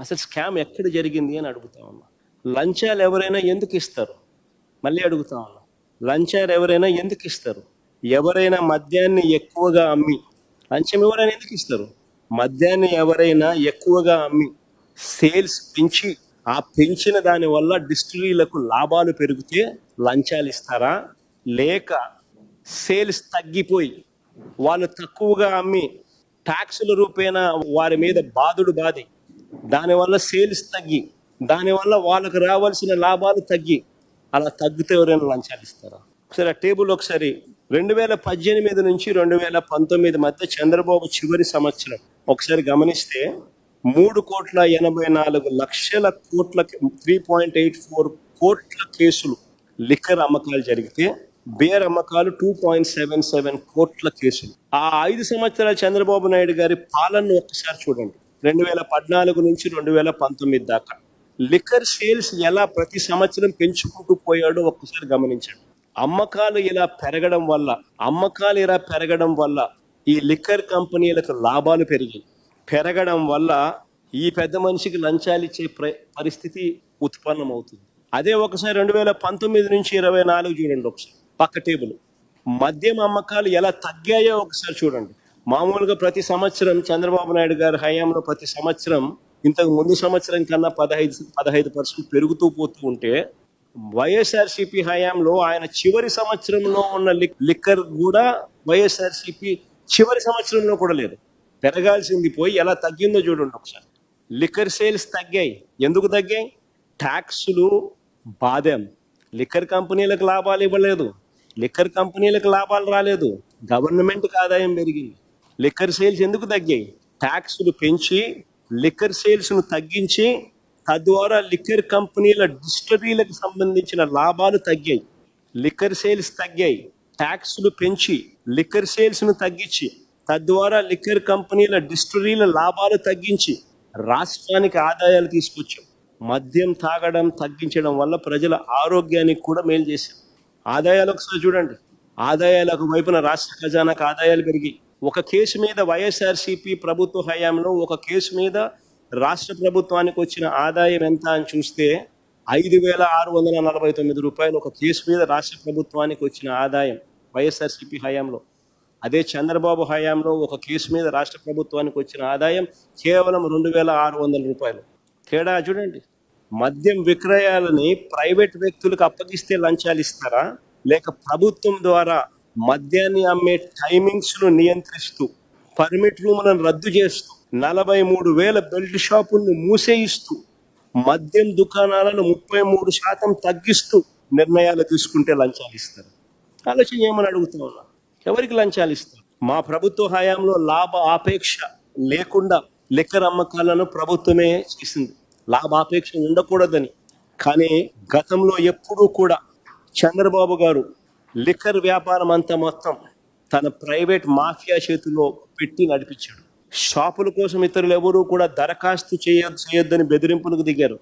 అసలు స్కామ్ ఎక్కడ జరిగింది అని అడుగుతా ఉన్నా. లంచాలు ఎవరైనా ఎందుకు ఇస్తారు? మళ్ళీ అడుగుతా ఉన్నా. లంచాలు ఎవరైనా ఎందుకు ఇస్తారు? ఎవరైనా మద్యాన్ని ఎక్కువగా అమ్మి. లంచం ఎవరైనా ఎందుకు ఇస్తారు? మద్యాన్ని ఎవరైనా ఎక్కువగా అమ్మి. సేల్స్ పెంచి ఆ పెంచిన దాని వల్ల డిస్టిలరీలకు లాభాలు పెరిగితే లంచాలు ఇస్తారా? లేక సేల్స్ తగ్గిపోయి వాళ్ళు తక్కువగా అమ్మి ట్యాక్సుల రూపేణ వారి మీద బాధుడు బాధి దానివల్ల సేల్స్ తగ్గి దానివల్ల వాళ్ళకు రావాల్సిన లాభాలు తగ్గి అలా తగ్గితే ఎవరైనా లంచాలు ఇస్తారా? ఒకసారి ఆ టేబుల్ ఒకసారి రెండు వేల పద్దెనిమిది నుంచి రెండు వేల పంతొమ్మిది మధ్య చంద్రబాబు చివరి సంవత్సరం ఒకసారి గమనిస్తే మూడు కోట్ల ఎనభై నాలుగు లక్షల కోట్ల త్రీ పాయింట్ ఎయిట్ ఫోర్ కోట్ల కేసులు లిక్కర్ అమ్మకాలు జరిగితే బేర్ అమ్మకాలు టూ పాయింట్ సెవెన్ సెవెన్ కోట్ల కేసులు. ఆ ఐదు సంవత్సరాల చంద్రబాబు నాయుడు గారి పాలనను ఒక్కసారి చూడండి. రెండు వేల పద్నాలుగు నుంచి రెండు వేల పంతొమ్మిది దాకా. లిక్కర్ సేల్స్ ఎలా ప్రతి సంవత్సరం పెంచుకుంటూ పోయాడో ఒక్కసారి గమనించండి. అమ్మకాలు ఇలా పెరగడం వల్ల అమ్మకాలు ఇలా పెరగడం వల్ల ఈ లిక్కర్ కంపెనీలకు లాభాలు పెరిగాయి. పెరగడం వల్ల ఈ పెద్ద మనిషికి లంచాలు ఇచ్చే పరిస్థితి ఉత్పన్నమవుతుంది. అదే ఒకసారి రెండు వేల పంతొమ్మిది నుంచి ఇరవై నాలుగు చూడండి ఒకసారి. పక్క టేబుల్. మద్యం అమ్మకాలు ఎలా తగ్గాయో ఒకసారి చూడండి. మామూలుగా ప్రతి సంవత్సరం చంద్రబాబు నాయుడు గారి హయాంలో ప్రతి సంవత్సరం ఇంతకు ముందు సంవత్సరం కన్నా పదహైదు పదహైదు పర్సెంట్ పెరుగుతూ పోతూ ఉంటే వైఎస్ఆర్సీపీ హయాంలో ఆయన చివరి సంవత్సరంలో ఉన్న లిక్- లిక్కర్ కూడా వైఎస్ఆర్సీపీ చివరి సంవత్సరంలో కూడా లేదు. పెరగాల్సింది పోయి ఎలా తగ్గిందో చూడండి ఒకసారి. లిక్కర్ సేల్స్ తగ్గాయి. ఎందుకు తగ్గాయి? ట్యాక్సులు బాధాం. లిక్కర్ కంపెనీలకు లాభాలు ఇవ్వలేదు. లిక్కర్ కంపెనీలకు లాభాలు రాలేదు. గవర్నమెంట్కి ఆదాయం పెరిగింది. లిక్కర్ సేల్స్ ఎందుకు తగ్గాయి? ట్యాక్స్లు పెంచి లిక్కర్ సేల్స్ను తగ్గించి తద్వారా లిక్కర్ కంపెనీల డిస్టరీలకు సంబంధించిన లాభాలు తగ్గాయి. లిక్కర్ సేల్స్ తగ్గాయి. ట్యాక్స్లు పెంచి లిక్కర్ సేల్స్ను తగ్గించి తద్వారా లిక్కర్ కంపెనీల డిస్టరీల లాభాలు తగ్గించి రాష్ట్రానికి ఆదాయాలు తీసుకొచ్చాం. మద్యం తాగడం తగ్గించడం వల్ల ప్రజల ఆరోగ్యానికి కూడా మేలు చేశాం. ఆదాయాలు ఒకసారి చూడండి. ఆదాయాలకు వైపున రాష్ట్ర ఖజానాకు ఆదాయాలు పెరిగాయి. ఒక కేసు మీద వైఎస్ఆర్సీపీ ప్రభుత్వ హయాంలో ఒక కేసు మీద రాష్ట్ర ప్రభుత్వానికి వచ్చిన ఆదాయం ఎంత అని చూస్తే ఐదు వేల ఆరు వందల నలభై తొమ్మిది రూపాయలు ఒక కేసు మీద రాష్ట్ర ప్రభుత్వానికి వచ్చిన ఆదాయం వైఎస్ఆర్సీపీ హయాంలో. అదే చంద్రబాబు హయాంలో ఒక కేసు మీద రాష్ట్ర ప్రభుత్వానికి వచ్చిన ఆదాయం కేవలం రెండు వేల ఆరు వందల రూపాయలు. తేడా చూడండి. మద్యం విక్రయాలని ప్రైవేట్ వ్యక్తులకు అప్పగిస్తే లంచాలు ఇస్తారా? లేక ప్రభుత్వం ద్వారా మద్యాన్ని అమ్మే టైమింగ్స్ను నియంత్రిస్తూ పర్మిట్ రూములను రద్దు చేస్తూ నలభై మూడు వేల బెల్ట్ షాపులను మూసేయిస్తూ మద్యం దుకాణాలను ముప్పై మూడు శాతం తగ్గిస్తూ నిర్ణయాలు తీసుకుంటే లంచాలు ఇస్తారు. ఆలోచన ఏమని అడుగుతా ఉన్నా? ఎవరికి లంచాలు ఇస్తారు? మా ప్రభుత్వ హయాంలో లాభ ఆపేక్ష లేకుండా లెక్కర అమ్మకాలను ప్రభుత్వమే చేసింది. లాభాపేక్ష ఉండకూడదని. కానీ గతంలో ఎప్పుడూ కూడా చంద్రబాబు గారు లిక్కర్ వ్యాపారం అంతా మొత్తం తన ప్రైవేట్ మాఫియా చేతిలో పెట్టి నడిపించాడు. షాపుల కోసం ఇతరులు ఎవరూ కూడా దరఖాస్తు చేయ చేయొద్దని బెదిరింపులకు దిగారు.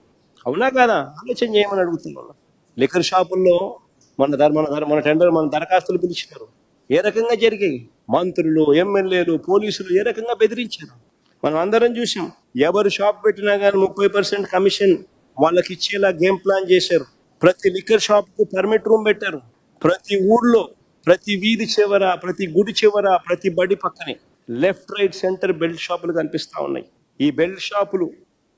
అవునా కాదా? ఆలోచన చేయమని అడుగుతున్నాను. లిక్కర్ షాపుల్లో మన ధర మన ధర మన టెండర్ మన దరఖాస్తులు పిలిచినారు. ఏ రకంగా జరిగాయి? మంత్రులు ఎమ్మెల్యేలు పోలీసులు ఏ రకంగా బెదిరించారు? మనం అందరం చూసాం ఎవరు షాప్ పెట్టినా కానీ ముప్పై పర్సెంట్ కమిషన్ వాళ్ళకి ఇచ్చేలా గేమ్ ప్లాన్ చేశారు. ప్రతి లిక్కర్ షాప్కు పర్మిట్ రూమ్ పెట్టారు. ప్రతి ఊళ్ళో ప్రతి వీధి చివర ప్రతి గుడి చివర ప్రతి బడి పక్కనే లెఫ్ట్ రైట్ సెంటర్ బెల్ట్ షాపులు కనిపిస్తూ ఉన్నాయి. ఈ బెల్ట్ షాపులు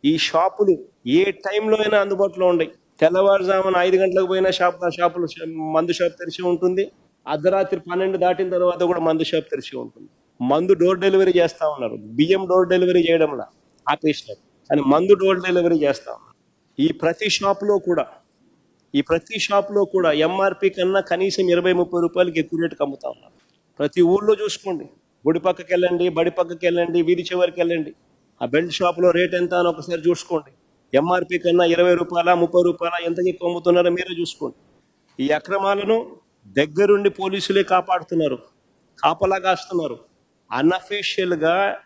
ఈ షాపులు ఏ టైంలో అయినా అందుబాటులో ఉన్నాయి తెల్లవారుజామున ఐదు గంటలకు పోయినా షాప్ షాపులు మందు షాప్ తెరిచి ఉంటుంది. అర్ధరాత్రి పన్నెండు దాటిన తర్వాత కూడా మందు షాప్ తెరిచి ఉంటుంది. మందు డోర్ డెలివరీ చేస్తూ ఉన్నారు. బియ్యం డోర్ డెలివరీ చేయడంలా ఆపేసినారు. కానీ మందు డోర్ డెలివరీ చేస్తా ఉన్నారు. ఈ ప్రతి షాపులో కూడా ఈ ప్రతి షాప్లో కూడా ఎంఆర్పి కన్నా కనీసం ఇరవై ముప్పై రూపాయలకి ఎక్కువ రేటుకి అమ్ముతా ఉన్నారు. ప్రతి ఊళ్ళో చూసుకోండి. గుడి పక్కకి వెళ్ళండి బడి పక్కకి వెళ్ళండి వీధి చివరికి వెళ్ళండి. ఆ బెల్ట్ షాప్లో రేట్ ఎంత అని ఒకసారి చూసుకోండి. ఎంఆర్పి కన్నా ఇరవై రూపాయల ముప్పై రూపాయల ఎంతకి ఎక్కువ అమ్ముతున్నారో మీరే చూసుకోండి. ఈ అక్రమాలను దగ్గరుండి పోలీసులే కాపాడుతున్నారు. కాపలా కాస్తున్నారు. అన్అఫీషియల్గా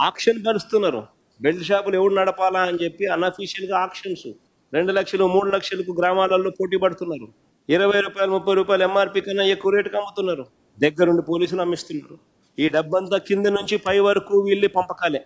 ఆక్షన్ పరుస్తున్నారు బెల్ట్ షాపులు ఎవడు నడపాలా అని చెప్పి అన్అఫీషియల్గా ఆక్షన్స్. రెండు లక్షలు మూడు లక్షలకు గ్రామాలలో పోటీ పడుతున్నారు. ఇరవై రూపాయలు ముప్పై రూపాయలు ఎంఆర్పి కన్నా ఎక్కువ రేటుకి అమ్ముతున్నారు. దగ్గరుండి పోలీసులు అమ్మిస్తున్నారు. ఈ డబ్బంతా కింద నుంచి పై వరకు వీళ్ళే పంపకాలే.